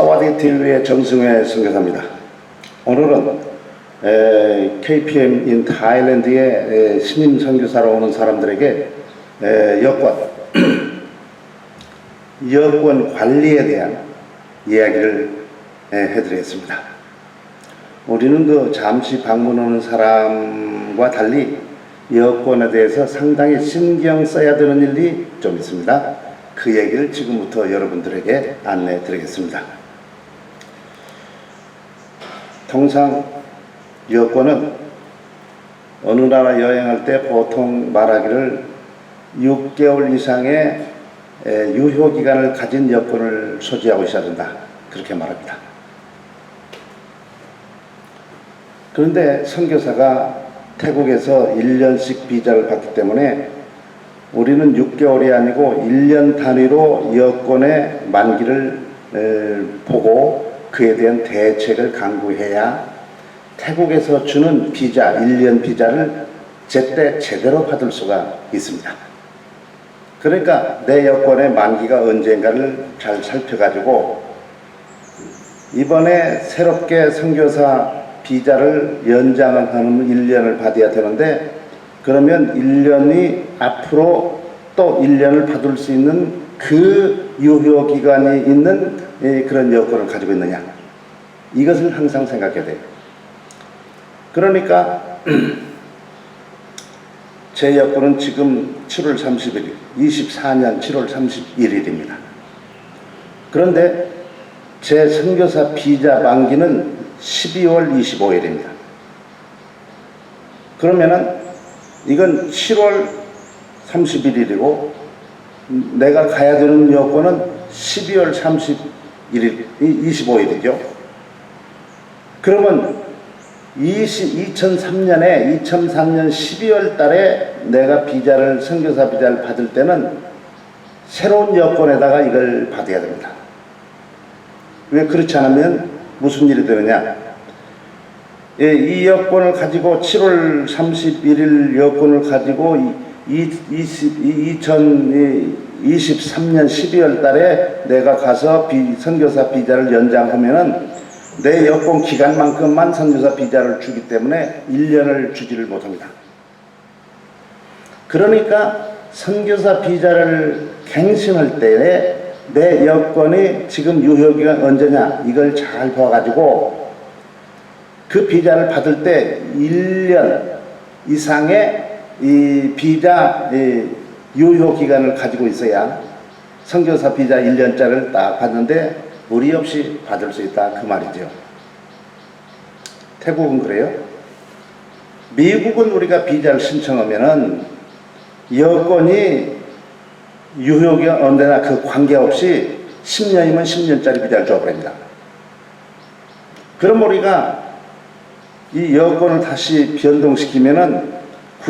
사와디 TV의 정승회 선교사입니다. 오늘은 에, KPM 인 타일랜드의 에, 신임 선교사로 오는 사람들에게 에, 여권 여권 관리에 대한 이야기를 에, 해드리겠습니다. 우리는 그 잠시 방문 오는 사람과 달리 여권에 대해서 상당히 신경 써야 되는 일이 좀 있습니다. 그 얘기를 지금부터 여러분들에게 안내해 드리겠습니다. 통상 여권은 어느 나라 여행할 때 보통 말하기를 6개월 이상의 에, 유효 기간을 가진 여권을 소지하고 있어야 된다. 그렇게 말합니다. 그런데 선교사가 태국에서 1년씩 비자를 받기 때문에 우리는 6개월이 아니고 1년 단위로 여권의 만기를 에, 보고 그에 대한 대책을 강구해야 태국에서 주는 비자, 1년 비자를 제때 제대로 받을 수가 있습니다. 그러니까 내 여권의 만기가 언젠가를 잘 살펴가지고 이번에 새롭게 선교사 비자를 연장을 하는 1년을 받아야 되는데 그러면 1년이 앞으로 또 1년을 받을 수 있는 그 유효 기간이 있는 예, 그런 여건을 가지고 있느냐. 이것을 항상 생각해야 돼요. 그러니까 제 여건은 지금 7월 31일, 24년 7월 31일입니다. 그런데 제 선교사 비자 만기는 12월 25일입니다. 그러면은 이건 7월 31일이고 내가 가야 되는 여권은 12월 31일, 25일이죠. 그러면 20, 2003년에 2003년 12월 달에 내가 비자를 선교사 비자를 받을 때는 새로운 여권에다가 이걸 받아야 됩니다. 왜 그렇지 않으면 무슨 일이 되느냐? 예, 이 여권을 가지고 7월 31일 여권을 가지고 이, 이, 20, 2023년 12월 달에 내가 가서 비, 선교사 비자를 연장하면은 내 여권 기간만큼만 선교사 비자를 주기 때문에 1년을 주지를 못합니다. 그러니까 선교사 비자를 갱신할 때에 내 여권이 지금 유효기간 언제냐 이걸 잘 봐가지고 그 비자를 받을 때 1년 이상의 이 비자 이 유효 기간을 가지고 있어야 선교사 비자 1년짜리를 딱 받는데 무리 없이 받을 수 있다 그 말이죠. 태국은 그래요? 미국은 우리가 비자를 신청하면은 여권이 유효기간 언제나 그 관계없이 10년이면 10년짜리 비자를 줘버립니다. 그럼 우리가 이 여권을 다시 변동시키면은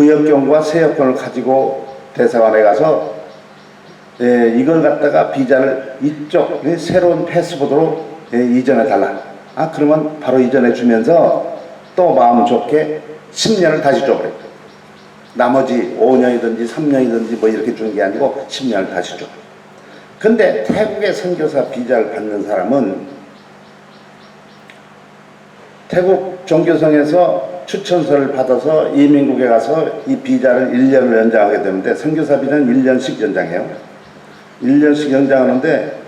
구역경과 새 여권을 가지고 대사관에 가서 예, 이걸 갖다가 비자를 이쪽 새로운 패스포드로 예, 이전해 달라. 아 그러면 바로 이전해 주면서 또 마음 좋게 10년을 다시 줘버려요. 나머지 5년이든지 3년이든지 뭐 이렇게 주는 게 아니고 10년을 다시 줘. 근데 태국의 선교사 비자를 받는 사람은 태국 종교성에서 추천서를 받아서 이민국에 가서 이 비자를 1년을 연장하게 되는데 선교사 비자는 1년씩 연장해요. 1년씩 연장하는데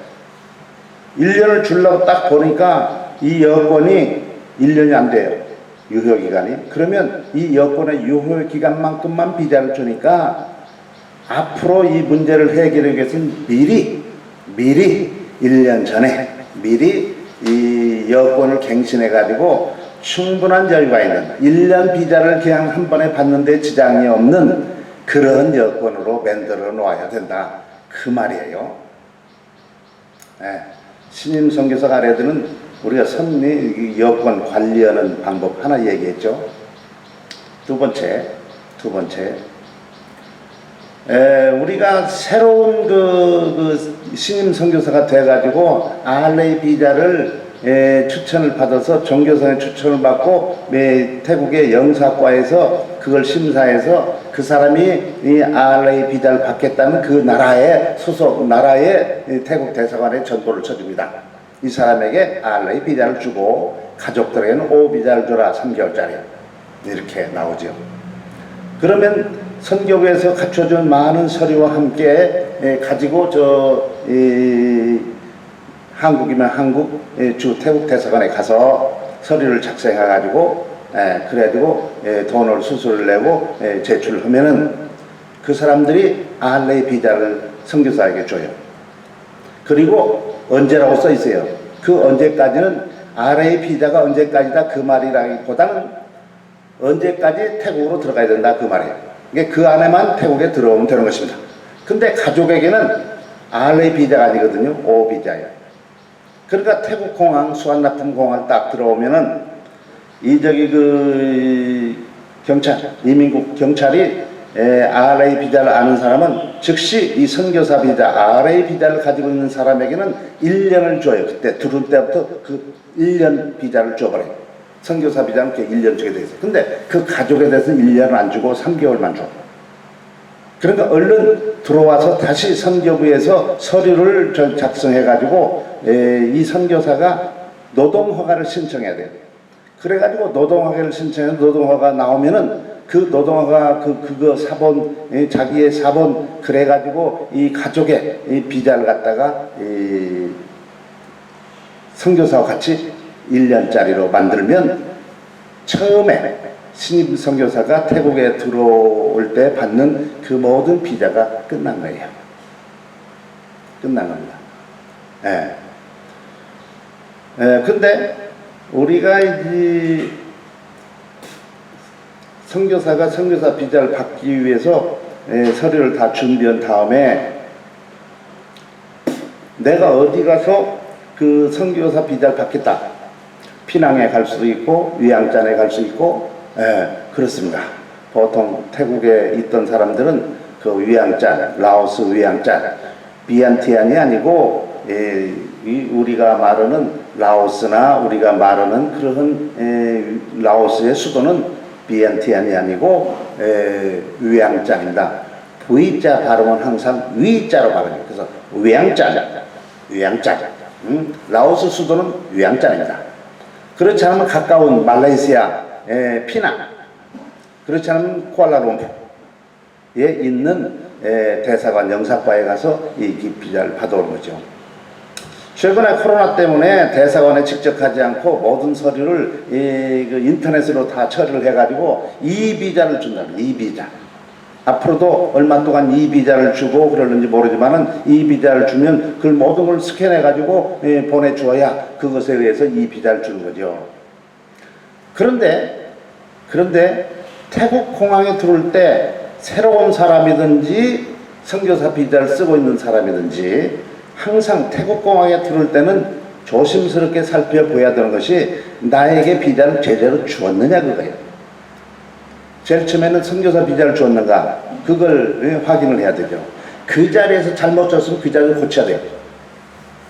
1년을 주려고 딱 보니까 이 여권이 1년이 안 돼요. 유효기간이. 그러면 이 여권의 유효기간만큼만 비자를 주니까 앞으로 이 문제를 해결하기 위해서는 미리, 미리 1년 전에 미리 이 여권을 갱신해가지고 충분한 여유가 있는 1년 비자를 그냥 한 번에 받는데 지장이 없는 그런 여권으로 만들어 놓아야 된다. 그 말이에요. 네. 신임 선교사가 알려드는 우리가 선미 여권 관리하는 방법 하나 얘기했죠. 두 번째, 두 번째, 에, 우리가 새로운 그, 그 신임 선교사가 돼가지고 RA 비자를 에, 추천을 받아서 종교성의 추천을 받고 매, 태국의 영사과에서 그걸 심사해서 그 사람이 이 RA 비자를 받겠다는 그 나라의 소속 나라의 태국 대사관에 전보를 쳐줍니다. 이 사람에게 RA 비자를 주고 가족들에게는 O 비자를 줘라 3개월짜리 이렇게 나오죠. 그러면 선교부에서 갖춰준 많은 서류와 함께 에, 가지고 저 이, 한국이면 한국 에, 주 태국 대사관에 가서 서류를 작성해 가지고 에, 그래가지고 에, 돈을 수수료를 내고 에, 제출하면은 그 사람들이 RA 비자를 선교사에게 줘요. 그리고 언제라고 써 있어요. 그 언제까지는 RA 비자가 언제까지다 그 말이라기보다는 언제까지 태국으로 들어가야 된다 그 말이에요. 이게 그 안에만 태국에 들어오면 되는 것입니다. 근데 가족에게는 RA 비자가 아니거든요. O 비자예요. 그러니까 태국 공항 수완나품 공항 딱 들어오면은 이 저기 그 경찰 이민국 경찰이 에, RA 비자를 아는 사람은 즉시 이 선교사 비자 RA 비자를 가지고 있는 사람에게는 1년을 줘요. 그때 들어올 때부터 그 1년 비자를 줘버려요. 선교사 비자는 그 1년 주게 돼 있어요. 근데 그 가족에 대해서는 1년을 안 주고 3개월만 줘. 그러니까 얼른 들어와서 다시 선교부에서 서류를 저- 작성해가지고 에, 이 선교사가 노동허가를 신청해야 돼요. 그래가지고 노동허가를 신청해서 노동허가 나오면은 그 노동허가 그 그거 사본 에, 자기의 사본 그래가지고 이 가족의 이 비자를 갖다가 이 선교사와 같이 1년짜리로 만들면 처음에 신입 선교사가 태국에 들어올 때 받는 그 모든 비자가 끝난 거예요. 끝난 겁니다. 예. 예, 근데 우리가 이 선교사가 선교사 비자를 받기 위해서 예, 서류를 다 준비한 다음에 내가 어디 가서 그 선교사 비자를 받겠다. 피낭에 갈 수도 있고 위양짠에 갈 수 있고 예, 그렇습니다. 보통 태국에 있던 사람들은 그 위양짠, 라오스 위양짠, 비안티안이 아니고 예, 이 우리가 말하는 라오스나 우리가 말하는 그런 예, 라오스의 수도는 비안티안이 아니고 에, 위양짠입니다. V자 발음은 항상 위자로 발음해요. 그래서 위양짠, 위양짠. 음? 라오스 수도는 위양짠입니다. 그렇지 않으면 가까운 말레이시아, 에, 피낭, 그렇지 않으면 쿠알라룸푸르에 있는 에, 대사관 영사과에 가서 이, 이 비자를 받아오는 거죠. 최근에 코로나 때문에 대사관에 직접 가지 않고 모든 서류를 이, 그 인터넷으로 다 처리를 해가지고 이 비자를 준다는 이 비자. 앞으로도 얼마 동안 이 비자를 주고 그러는지 모르지만은 이 비자를 주면 그 모든 걸 스캔해 가지고 예, 보내주어야 그것에 의해서 이 비자를 주는 거죠. 그런데 그런데 태국 공항에 들어올 때 새로운 사람이든지 선교사 비자를 쓰고 있는 사람이든지 항상 태국 공항에 들어올 때는 조심스럽게 살펴봐야 되는 것이 나에게 비자를 제대로 주었느냐 그거예요. 제일 처음에는 선교사 비자를 주었는가 그걸 예, 확인을 해야 되죠. 그 자리에서 잘못 줬으면 그 자리를 고쳐야 돼요.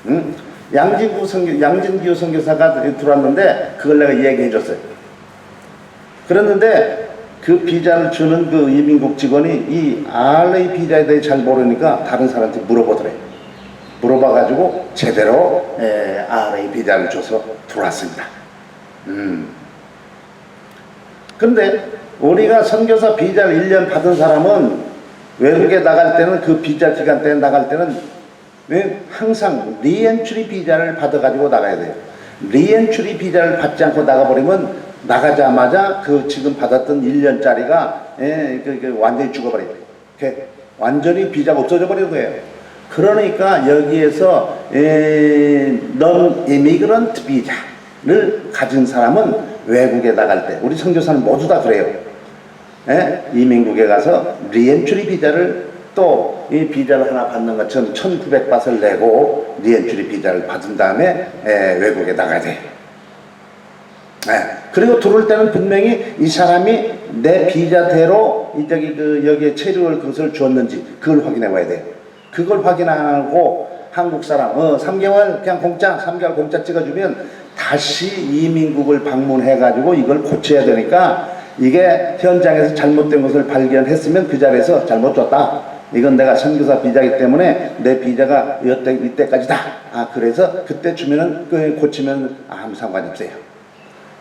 응? 양진구 선교 양진규 선교사가 들어왔는데 그걸 내가 얘기해 줬어요. 그랬는데 그 비자를 주는 그 이민국 직원이 이 RA 비자에 대해 잘 모르니까 다른 사람한테 물어보더래요. 물어봐가지고 제대로 에, RA 비자를 줘서 들어왔습니다. 음. 근데 우리가 선교사 비자를 1년 받은 사람은 외국에 나갈 때는 그 비자 기간 때 나갈 때는 왜 항상 리엔츄리 비자를 받아가지고 나가야 돼요. 리엔츄리 비자를 받지 않고 나가버리면 나가자마자 그 지금 받았던 1년짜리가 예, 그, 그 완전히 죽어버려요. 이렇게 완전히 비자가 없어져 버리는 거예요. 그러니까 여기에서 에, non immigrant 비자를 가진 사람은 외국에 나갈 때 우리 선교사는 모두 다 그래요. 예? 이민국에 가서 리엔츄리 비자를 또 이 비자를 하나 받는 것처럼 1900바트를 내고 리엔츄리 비자를 받은 다음에 에, 외국에 나가야 돼요. 예. 그리고 들어올 때는 분명히 이 사람이 내 비자대로 이 저기 그 여기에 체류할 것을 줬는지 그걸 확인해 봐야 돼요. 그걸 확인 안 하고 한국 사람 어 3개월 그냥 공짜 3개월 공짜 찍어주면 다시 이민국을 방문해 가지고 이걸 고쳐야 되니까 이게 현장에서 잘못된 것을 발견했으면 그 자리에서 잘못 줬다 이건 내가 선교사 비자이기 때문에 내 비자가 이때, 이때까지다. 아, 그래서 그때 주면은, 그 고치면 아무 상관이 없어요.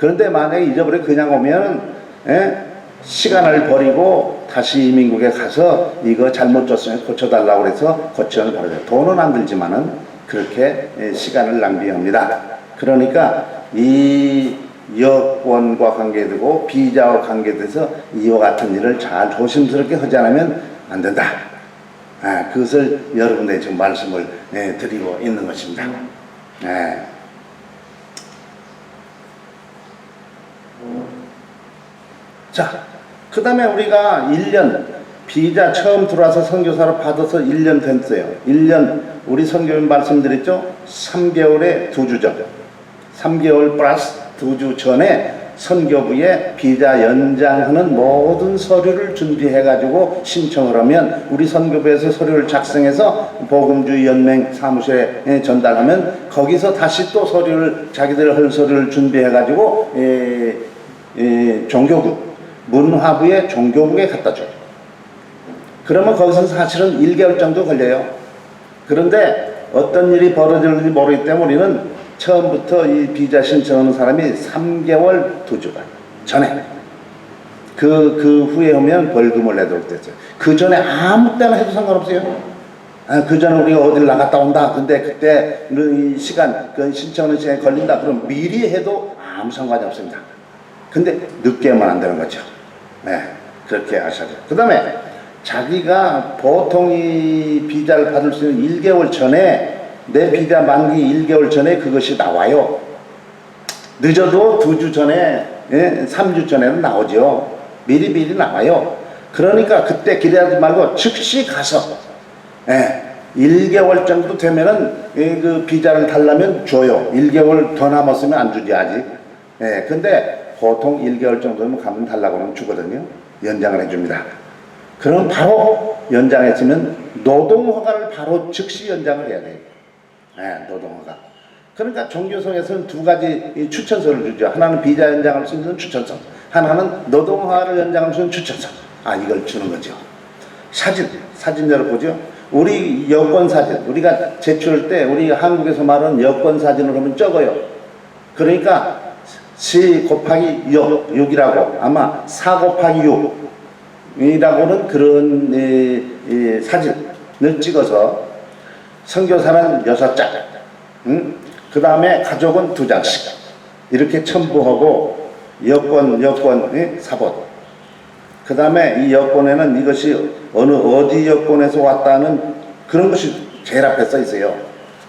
그런데 만약에 잊어버려 그냥 오면, 예? 시간을 버리고 다시 이민국에 가서 이거 잘못 줬으면 고쳐달라고 그래서 고치는 버려요. 돈은 안 들지만은 그렇게 예, 시간을 낭비합니다. 그러니까 이 여권과 관계되고 비자와 관계돼서 이와 같은 일을 잘 조심스럽게 하지 않으면 안 된다. 아, 그것을 여러분들 지금 말씀을 예, 드리고 있는 것입니다. 예. 자, 그 다음에 우리가 1년, 비자 처음 들어와서 선교사로 받아서 1년 됐어요. 1년, 우리 선교員말씀드렸죠? 3개월에 두 주죠. 3개월 플러스 두 주 전에 선교부에 비자 연장하는 모든 서류를 준비해가지고 신청을 하면 우리 선교부에서 서류를 작성해서 복음주의 연맹 사무실에 전달하면 거기서 다시 또 서류를 자기들 할 서류를 준비해가지고 에, 에, 종교부 문화부의 종교부에 갖다 줘요. 그러면 거기서 사실은 1개월 정도 걸려요. 그런데 어떤 일이 벌어질지 모르기 때문에 우리는 처음부터 이 비자 신청하는 사람이 3개월 두 주간 전에 그, 그 후에 오면 벌금을 내도록 됐어요. 그 전에 아무 때나 해도 상관없어요. 아, 그 전에 우리가 어딜 나갔다 온다. 근데 그때 이 시간, 그 신청하는 시간이 걸린다. 그럼 미리 해도 아무 상관이 없습니다. 근데 늦게 하면 안 되는 거죠. 네. 그렇게 하셔야 돼요. 그 다음에 자기가 보통 이 비자를 받을 수 있는 1개월 전에 내 비자 만기 1개월 전에 그것이 나와요. 늦어도 두주 전에, 예, 3주 전에는 나오죠. 미리미리 나와요. 그러니까 그때 기대하지 말고 즉시 가서, 예, 1개월 정도 되면은 예, 그 비자를 달라면 줘요. 1개월 더 남았으면 안 주지 아직. 예, 근데 보통 1개월 정도면 가면 달라고 하면 주거든요. 연장을 해줍니다. 그럼 바로 연장했으면 노동허가를 바로 즉시 연장을 해야 돼요. 예, 노동허가. 그러니까 종교성에서는 두 가지 이 추천서를 주죠. 하나는 비자 연장할 수 있는 추천서, 하나는 노동허가를 연장할 수 있는 추천서. 아, 이걸 주는 거죠. 사진, 사진 열어보죠. 우리 여권 사진, 우리가 제출할 때 우리 한국에서 말하는 여권 사진을 하면 적어요. 그러니까 시 곱하기 6, 6이라고 아마 4 곱하기 6이라고는 그런 에, 에, 사진을 찍어서 선교사는 여섯 장, 응? 그 다음에 가족은 두 장씩 이렇게 첨부하고 여권 여권 예? 사본 그 다음에 이 여권에는 이것이 어느 어디 여권에서 왔다는 그런 것이 제일 앞에 써 있어요.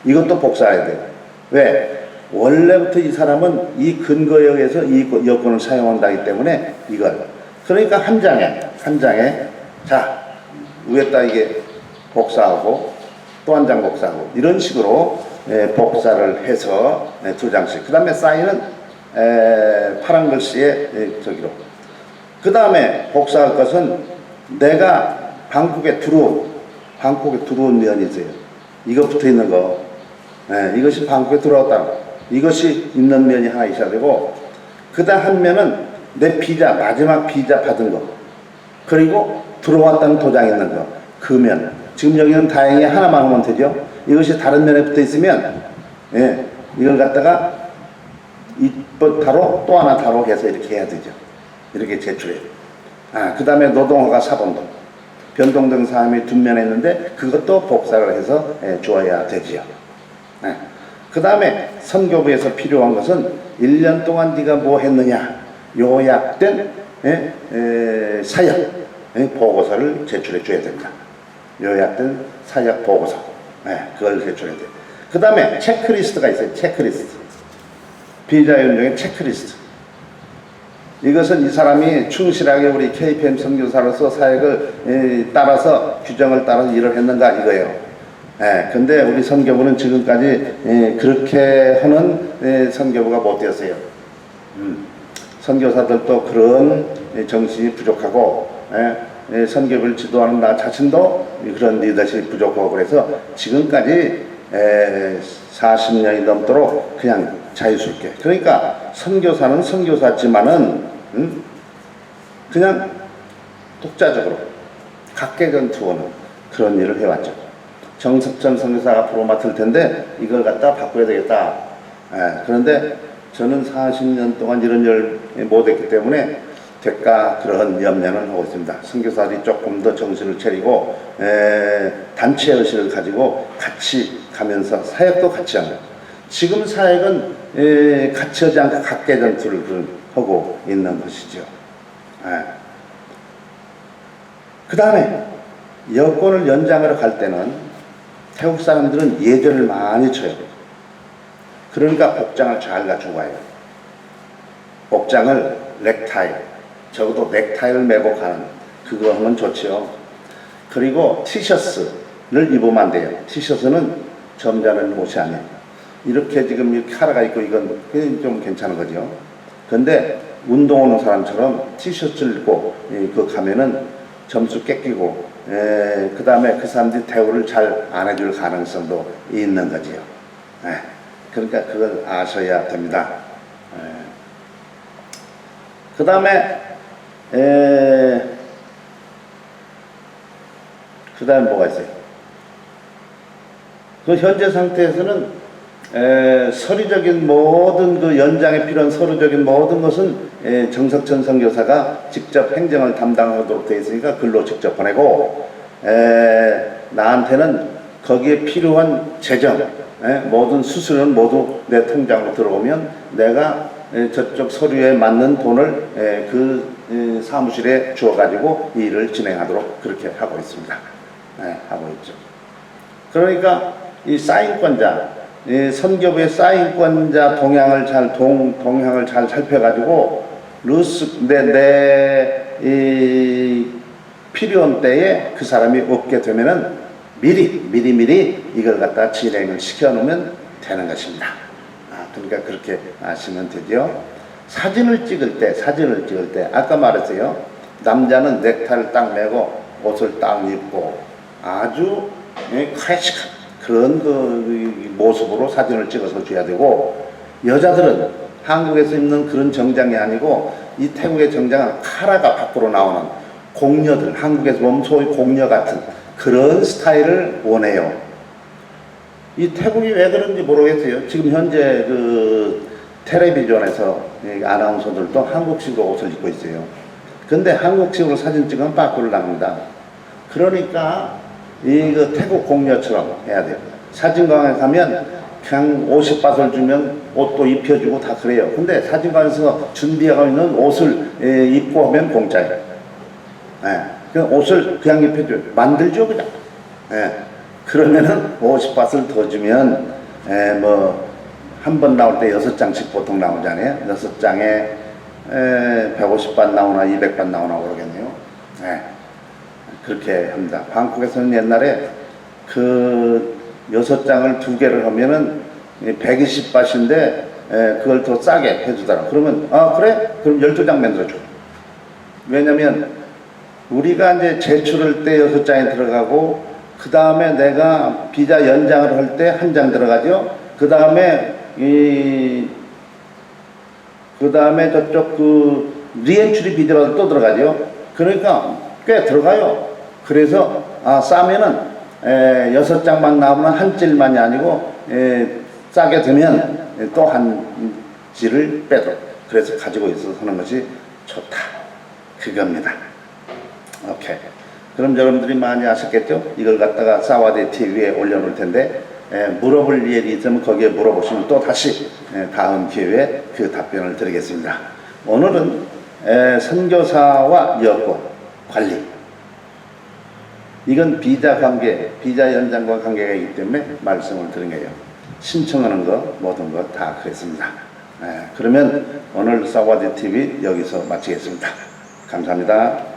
이것도 복사해야 돼요. 왜? 원래부터 이 사람은 이 근거에 의해서 이 여권을 사용한다기 때문에 이걸. 그러니까 한 장에 한 장에 자 위에다 이게 복사하고 또 한 장 복사하고 이런 식으로 예, 복사를 해서 예, 두 장씩. 그 다음에 사인은 에, 파란 글씨에 예, 저기로. 그 다음에 복사할 것은 내가 방콕에 들어온 방콕에 들어온 면이 있어요. 이거 붙어 있는 거. 예, 이것이 방콕에 들어왔다 이것이 있는 면이 하나 있어야 되고 그 다음 한 면은 내 비자 마지막 비자 받은 거. 그리고 들어왔다는 도장 있는 거. 그 면. 지금 여기는 다행히 하나만 하면 되죠? 이것이 다른 면에 붙어 있으면 예, 이걸 갖다가 이다로 또 하나 다로 해서 이렇게 해야 되죠. 이렇게 제출해요 아, 그 다음에 노동허가 사본도. 변동 등 사람이 두면 했는데 그것도 복사를 해서 예, 줘야 되지요. 예. 그 다음에 선교부에서 필요한 것은 1년 동안 네가 뭐 했느냐 요약된 예, 에, 사역 예, 보고서를 제출해 줘야 됩니다. 요약된 사역 보고서 예, 그걸 제출해야 돼요. 그 다음에 체크리스트가 있어요. 체크리스트 비자 연정의 체크리스트 이것은 이 사람이 충실하게 우리 KPM 선교사로서 사역을 에, 따라서 규정을 따라서 일을 했는가 이거예요. 예, 근데 우리 선교부는 지금까지 예, 그렇게 하는 예, 선교부가 못 되었어요. 음, 선교사들도 그런 예, 정신이 부족하고 예, 예, 선교부를 지도하는 나 자신도 그런 리더십이 부족하고 그래서 지금까지 에, 40년이 넘도록 그냥 자유스럽게 그러니까 선교사는 선교사지만은 음, 그냥 독자적으로 각계전 투어는 그런 일을 해왔죠. 정석천 선교사가 앞으로 맡을 텐데 이걸 갖다 바꿔야 되겠다. 예, 그런데 저는 40년 동안 이런 일을 못했기 때문에 대가 그런 염려는 하고 있습니다. 선교사들이 조금 더 정신을 차리고 에, 단체 의식을 가지고 같이 가면서 사역도 같이 하는 지금 사역은 에, 같이 하지 않고 각계 전투를 그- 하고 있는 것이죠. 그 다음에 여권을 연장하러 갈 때는 태국 사람들은 예절을 많이 쳐요. 그러니까 복장을 잘 갖추고 가요. 복장을 넥타이, 적어도 넥타이를 매고 가는 그거 하면 좋지요. 그리고 티셔츠를 입으면 안 돼요. 티셔츠는 점잖은 옷이 아니에요. 이렇게 지금 이렇게 카라가 있고 이건 좀 괜찮은 거죠. 근데 운동 오는 사람처럼 티셔츠를 입고 이, 그 가면은 점수 깎이고 그 다음에 그 사람들이 대우를 잘 안 해줄 가능성도 있는 거지요. 예, 그러니까 그걸 아셔야 됩니다. 그 다음에 그 다음에 뭐가 있어요? 그 현재 상태에서는 에, 서류적인 모든 그 연장에 필요한 서류적인 모든 것은 에, 정석천 선교사가 직접 행정을 담당하도록 되어 있으니까 글로 직접 보내고 에, 나한테는 거기에 필요한 재정 에, 모든 수수료는 모두 내 통장으로 들어오면 내가 에, 저쪽 서류에 맞는 돈을 에, 그 에, 사무실에 주어가지고 이 일을 진행하도록 그렇게 하고 있습니다. 에, 하고 있죠. 그러니까 이 사인권자, 이 선교부의 사인권자 동향을 잘 동, 동향을 잘 살펴가지고 루스 내내이 필요한 때에 그 사람이 없게 되면은 미리 미리 미리 이걸 갖다 진행을 시켜놓으면 되는 것입니다. 아, 그러니까 그렇게 아시면 되죠. 사진을 찍을 때 사진을 찍을 때 아까 말했어요. 남자는 넥타이를 딱 매고 옷을 딱 입고 아주 예, 클래식한 그런 그 모습으로 사진을 찍어서 줘야 되고 여자들은 한국에서 입는 그런 정장이 아니고 이 태국의 정장은 카라가 밖으로 나오는 공녀들 한국에서 소위 공녀 같은 그런 스타일을 원해요. 이 태국이 왜 그런지 모르겠어요. 지금 현재 그 텔레비전에서 이 아나운서들도 한국식으로 옷을 입고 있어요. 근데 한국식으로 사진 찍으면 밖으로 나옵니다. 그러니까 이그 태국 공녀처럼 해야 돼요. 사진관에 가면 그냥 50바트를 주면 옷도 입혀주고 다 그래요. 근데 사진관에서 준비하고 있는 옷을 에, 입고 하면 공짜예요. 예. 그 옷을 그냥 입혀줘요. 만들죠, 그냥. 예. 그러면은 50바트를 더 주면, 에, 뭐, 한 번 나올 때 여섯 장씩 보통 나오잖아요. 여섯 장에 에, 150반 나오나 200반 나오나 그러겠네요. 예. 그렇게 합니다. 방콕에서는 옛날에 그 여섯 장을 두 개를 하면은 120바트인데 그걸 더 싸게 해주더라. 그러면 아 그래? 그럼 12장 만들어줘. 왜냐면 우리가 이제 제출할 때 여섯 장이 들어가고 그 다음에 내가 비자 연장을 할 때 한 장 들어가죠. 그 다음에 이 그 다음에 저쪽 그 리엔츄리 비자가 또 들어가죠. 그러니까 꽤 들어가요. 그래서 아 싸면은 에, 여섯 장만 나오면 한 찔만이 아니고 에, 싸게 되면 또 한 찔을 빼도 그래서 가지고 있어서 하는 것이 좋다. 그겁니다. 오케이. 그럼 여러분들이 많이 아셨겠죠? 이걸 갖다가 사와디 TV에 올려놓을 텐데 에, 물어볼 일이 있으면 거기에 물어보시면 또 다시 에, 다음 기회에 그 답변을 드리겠습니다. 오늘은 에, 선교사와 여권 관리 이건 비자 관계, 비자 연장과 관계가 있기 때문에 말씀을 드린 거예요. 신청하는 거 모든 거 다 그랬습니다. 에, 그러면 오늘 사와디 TV 여기서 마치겠습니다. 감사합니다.